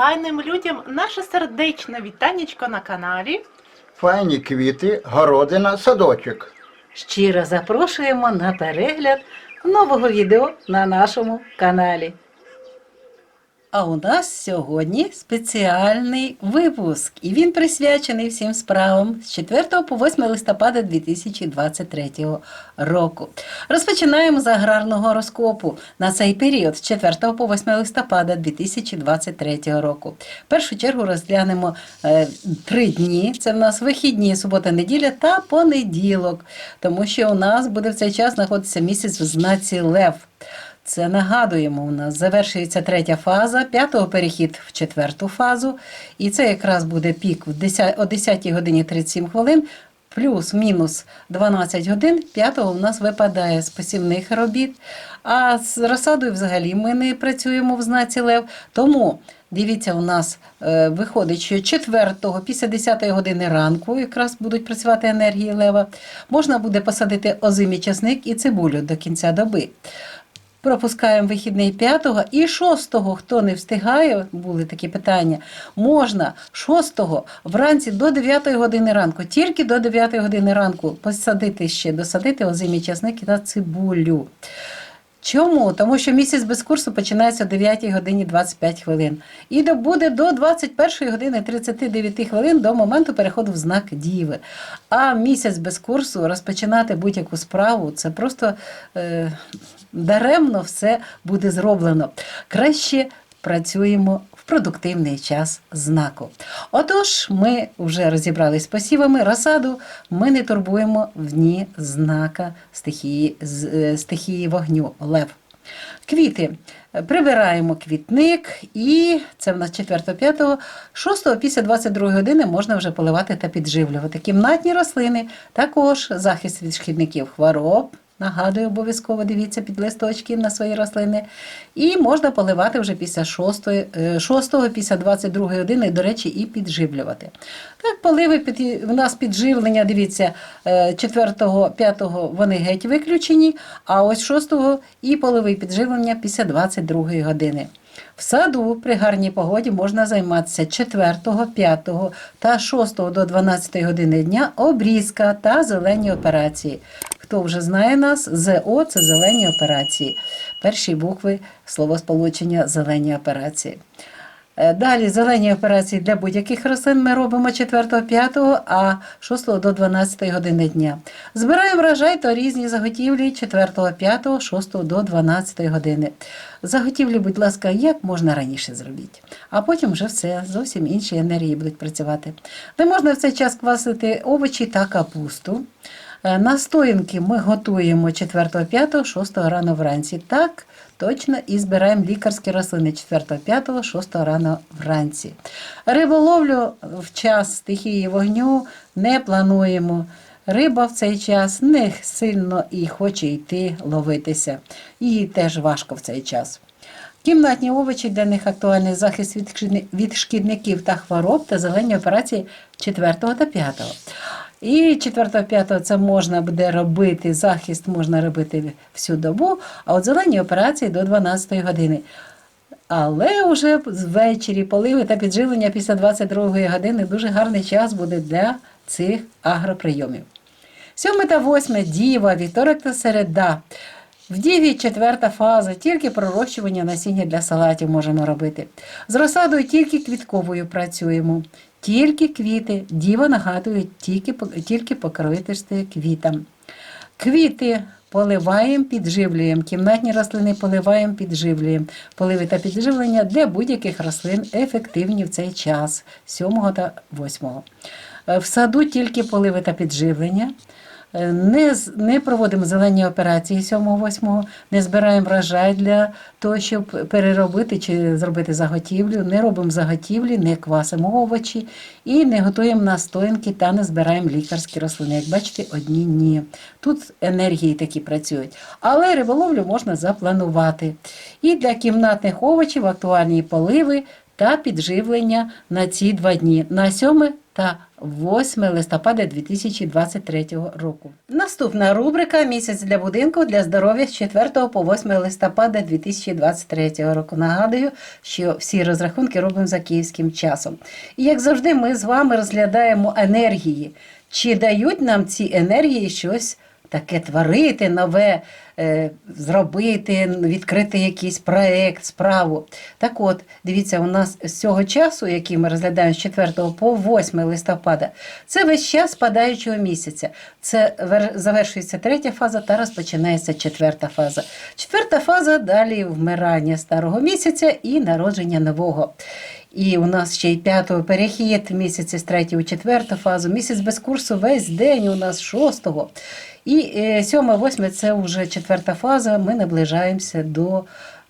файним людям наше сердечне вітанечко на каналі. Файні квіти, городина, садочок. Щиро запрошуємо на перегляд нового відео на нашому каналі. А у нас сьогодні спеціальний випуск, і він присвячений всім справам з 4 по 8 листопада 2023 року. Розпочинаємо з аграрного гороскопу на цей період з 4 по 8 листопада 2023 року. В першу чергу розглянемо е, три дні. Це в нас вихідні, субота, неділя та понеділок, тому що у нас буде в цей час знаходитися місяць в знаці Лев. Це нагадуємо, у нас завершується третя фаза, п'ятого перехід в четверту фазу. І це якраз буде пік в 10, о 10 годині 37 хвилин, плюс-мінус 12 годин. П'ятого у нас випадає з посівних робіт. А з розсадою взагалі ми не працюємо в знаці Лев. Тому дивіться, у нас е, виходить, що 4-го, після 10 години ранку якраз будуть працювати енергії лева. Можна буде посадити озимий часник і цибулю до кінця доби. Пропускаємо вихідний 5-го і 6-го, хто не встигає, були такі питання, можна 6-го вранці до 9 години ранку, тільки до 9 години ранку посадити ще, досадити озимі часники та цибулю. Чому? Тому що місяць без курсу починається о 9 годині 25 хвилин. І буде до 21 години 39 хвилин до моменту переходу в знак Діви. А місяць без курсу розпочинати будь-яку справу це просто е, даремно все буде зроблено. Краще працюємо в продуктивний час знаку. Отож, ми вже розібрались з посівами. Розсаду ми не турбуємо в дні знака стихії, е, стихії вогню лев. Квіти. Прибираємо квітник, і це в нас 4-5, 6 після 22 години можна вже поливати та підживлювати. Кімнатні рослини, також захист від шкідників хвороб. Нагадую, обов'язково дивіться під листочки на свої рослини. І можна поливати вже після 6, 6 після 22 години, до речі, і підживлювати. Так, поливи під, в нас підживлення, дивіться, 4, 5 вони геть виключені, а ось 6 і поливи підживлення після 22 години. В саду при гарній погоді можна займатися 4, 5 та 6 до 12 години дня обрізка та зелені операції. Хто вже знає нас, ЗО це зелені операції. Перші букви словосполучення зелені операції. Е, Далі зелені операції для будь-яких рослин ми робимо 4-5, а 6 до 12 години дня. Збираємо врожай та різні заготівлі 4, 5, 6 до 12 години. Заготівлі, будь ласка, як можна раніше зробіть. А потім вже все, зовсім інші енергії будуть працювати. Не можна в цей час квасити овочі та капусту. Е, Настоянки ми готуємо 4, 5, 6 рано вранці. Так, точно і збираємо лікарські рослини 4, 5, 6 рано вранці. Риболовлю в час стихії вогню не плануємо. Риба в цей час не сильно і хоче йти ловитися. Їй теж важко в цей час. Кімнатні овочі для них актуальний захист від шкідників та хвороб та зелені операції 4 та 5. І 4-5 це можна буде робити, захист можна робити всю добу, а от зелені операції до 12 години. Але вже ввечері поливи та підживлення після 22 години дуже гарний час буде для цих агроприйомів. 7 та 8 діва, вівторок та середа. В діві четверта фаза, тільки пророщування насіння для салатів можемо робити. З розсадою тільки квітковою працюємо. Тільки квіти. Діва нагадує тільки, тільки покровительство квітам. Квіти поливаємо, підживлюємо. Кімнатні рослини поливаємо, підживлюємо. Поливи та підживлення для будь-яких рослин ефективні в цей час 7 та 8. Е, В саду тільки поливи та підживлення. Е, Не, не проводимо зелені операції 7-8, не збираємо врожай для того, щоб переробити чи зробити заготівлю. Не робимо заготівлі, не квасимо овочі і не готуємо настоянки та не збираємо лікарські рослини. Як бачите, одні ні. Тут енергії такі працюють. Але риболовлю можна запланувати. І для кімнатних овочів актуальні поливи та підживлення на ці два дні на 7 та 8 листопада 2023 року. Наступна рубрика Місяць для будинку для здоров'я з 4 по 8 листопада 2023 року. Нагадую, що всі розрахунки робимо за київським часом. І як завжди, ми з вами розглядаємо енергії. Чи дають нам ці енергії щось таке творити, нове, зробити, відкрити якийсь проект, справу. Так от, дивіться, у нас з цього часу, який ми розглядаємо з 4 по 8 листопада, це весь час спадаючого місяця. Це завершується третя фаза та розпочинається четверта фаза. Четверта фаза далі вмирання старого місяця і народження нового. І у нас ще й п'ятого перехід місяці з третього четверту фазу. Місяць без курсу весь день у нас шостого. І е, сьоме, восьме це вже четверта фаза. Ми наближаємося до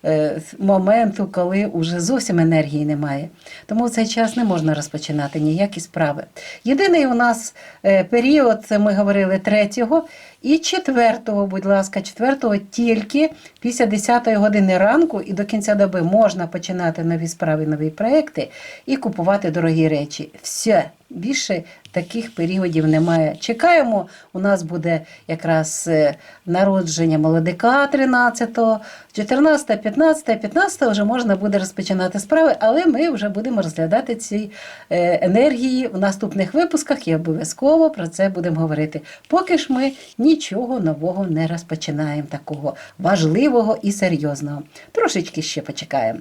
е, моменту, коли вже зовсім енергії немає. Тому в цей час не можна розпочинати ніякі справи. Єдиний у нас е, період, це ми говорили третього і четвертого, будь ласка, четвертого тільки після 10 години ранку і до кінця доби можна починати нові справи, нові проекти і купувати дорогі речі. Все. Більше таких періодів немає. Чекаємо, у нас буде якраз е, народження молодика 13-го, 14, 15, 15 вже можна буде розпочинати справи, але ми вже будемо розглядати ці е, енергії в наступних випусках і обов'язково про це будемо говорити. Поки ж ми нічого нового не розпочинаємо, такого важливого і серйозного. Трошечки ще почекаємо.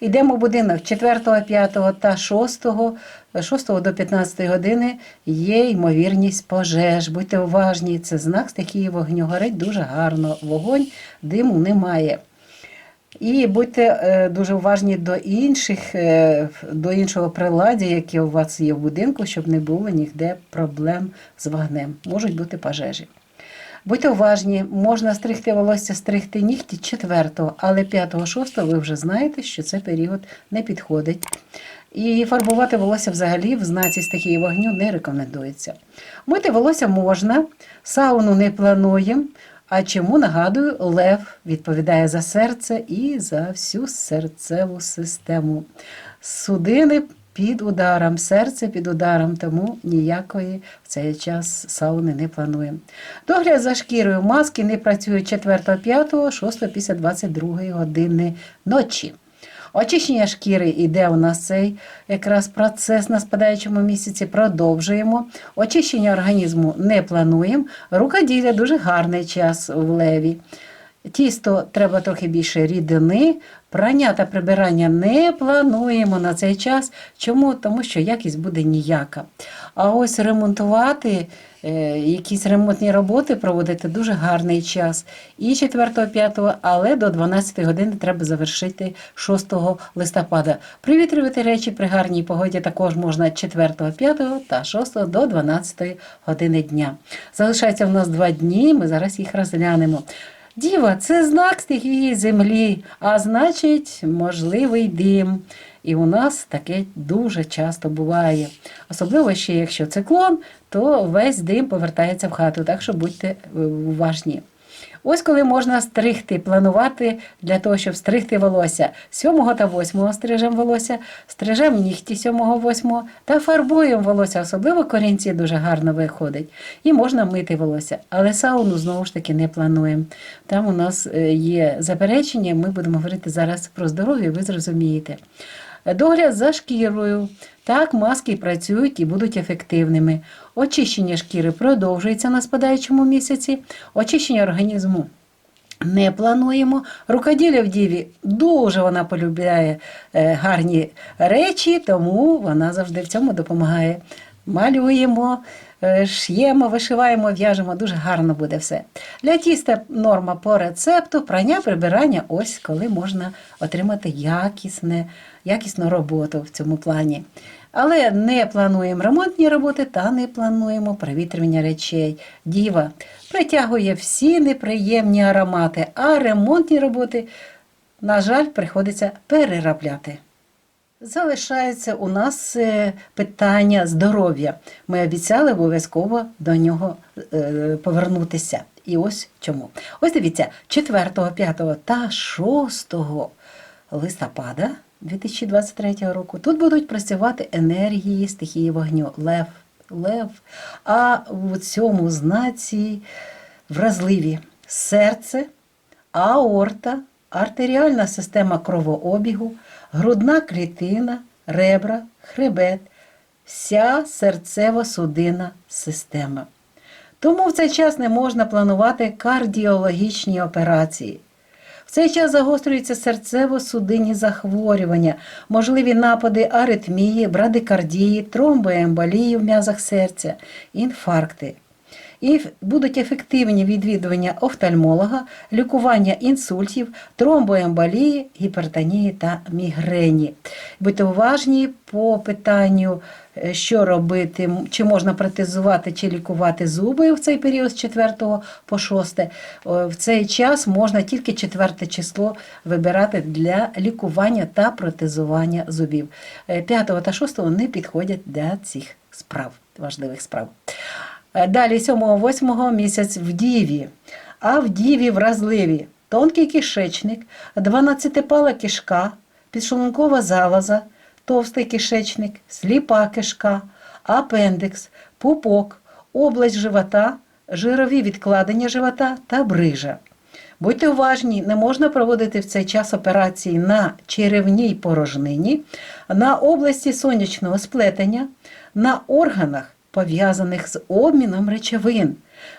Йдемо в будинок 4, 5 та 6, 6 до 15 години є ймовірність пожеж. Будьте уважні, це знак стихії вогню. Горить дуже гарно. Вогонь, диму немає. І будьте е, дуже уважні до інших, е, до іншого приладдя, яке у вас є в будинку, щоб не було ніде проблем з вогнем. Можуть бути пожежі. Будьте уважні, можна стригти волосся, стригти нігті 4-го, але 5-6 ви вже знаєте, що це період не підходить. І фарбувати волосся взагалі в знаці стихії вогню не рекомендується. Мити волосся можна, сауну не плануємо. А чому нагадую, лев відповідає за серце і за всю серцеву систему. Судини під ударом, серце під ударом, тому ніякої в цей час сауни не плануємо. Догляд за шкірою маски не працюють 4, 5, 6 після 22 години ночі. Очищення шкіри іде у нас цей якраз процес на спадаючому місяці. Продовжуємо. Очищення організму не плануємо. Рукоділля дуже гарний час в леві. Тісто треба трохи більше рідини. Прання та прибирання не плануємо на цей час. Чому? Тому що якість буде ніяка. А ось ремонтувати, е, якісь ремонтні роботи проводити дуже гарний час. І 4-5, але до 12 години треба завершити 6 листопада. Привітрювати речі при гарній погоді також можна 4, 5 та 6 до 12 години дня. Залишається в нас два дні, ми зараз їх розглянемо. Діва це знак стихії землі, а значить, можливий дим. І у нас таке дуже часто буває. Особливо ще якщо циклон, то весь дим повертається в хату, так що будьте е, уважні. Ось коли можна стригти, планувати для того, щоб стригти волосся 7 та 8 стрижем волосся, стрижем нігті 7-8 та фарбуємо волосся, особливо корінці дуже гарно виходить. І можна мити волосся. Але сауну знову ж таки не плануємо. Там у нас е, є заперечення, ми будемо говорити зараз про здоров'я, ви зрозумієте. Догляд за шкірою. Так, маски працюють і будуть ефективними. Очищення шкіри продовжується на спадаючому місяці. Очищення організму не плануємо. Рукоділля в діві дуже вона полюбляє е, гарні речі, тому вона завжди в цьому допомагає. Малюємо, ш'ємо, вишиваємо, в'яжемо, дуже гарно буде все. Для тіста норма по рецепту, прання, прибирання, ось коли можна отримати якісне, якісну роботу в цьому плані. Але не плануємо ремонтні роботи та не плануємо провітрювання речей. Діва притягує всі неприємні аромати, а ремонтні роботи, на жаль, приходиться переробляти. Залишається у нас е, питання здоров'я. Ми обіцяли обов'язково до нього е, повернутися. І ось чому. Ось дивіться, 4, 5 та 6 листопада 2023 року. Тут будуть працювати енергії стихії вогню, лев, лев. А у цьому знаці вразливі серце, аорта, артеріальна система кровообігу, грудна клітина, ребра, хребет, вся серцево-судинна система. Тому в цей час не можна планувати кардіологічні операції. В цей час загострюються серцево-судинні захворювання, можливі напади аритмії, брадикардії, тромбоемболії в м'язах серця, інфаркти. І будуть ефективні відвідування офтальмолога, лікування інсультів, тромбоемболії, гіпертонії та мігрені. Будьте уважні по питанню, е, що робити, чи можна протезувати чи лікувати зуби в цей період з 4 по 6. В цей час можна тільки 4 число вибирати для лікування та протезування зубів. 5 та 6 не підходять для цих справ, важливих справ. Е, Далі 7-8 місяць в Діві, а в Діві вразливі тонкий кишечник, 12-пала кишка, підшлункова залоза, товстий кишечник, сліпа кишка, апендикс, пупок, область живота, жирові відкладення живота та брижа. Будьте уважні, не можна проводити в цей час операції на черевній порожнині, на області сонячного сплетення, на органах, пов'язаних з обміном речовин,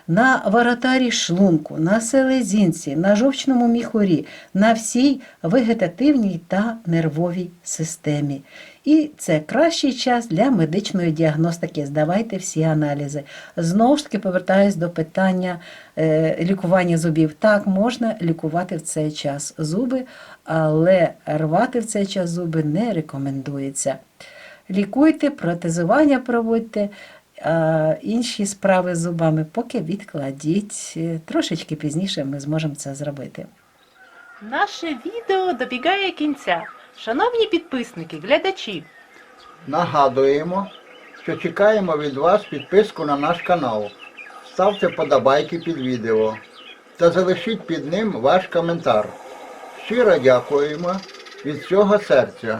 на воротарі шлунку, на селезінці, на жовчному міхурі, на всій вегетативній та нервовій системі. І це кращий час для медичної діагностики. Здавайте всі аналізи. Знову ж таки повертаюсь до питання е, лікування зубів. Так, можна лікувати в цей час зуби, але рвати в цей час зуби не рекомендується. Лікуйте, протезування проводьте, а інші справи з зубами поки відкладіть. Трошечки пізніше ми зможемо це зробити. Наше відео добігає кінця. Шановні підписники, глядачі, Нагадуємо, що чекаємо від вас підписку на наш канал. Ставте подобайки під відео та залишіть під ним ваш коментар. Щиро дякуємо від всього серця.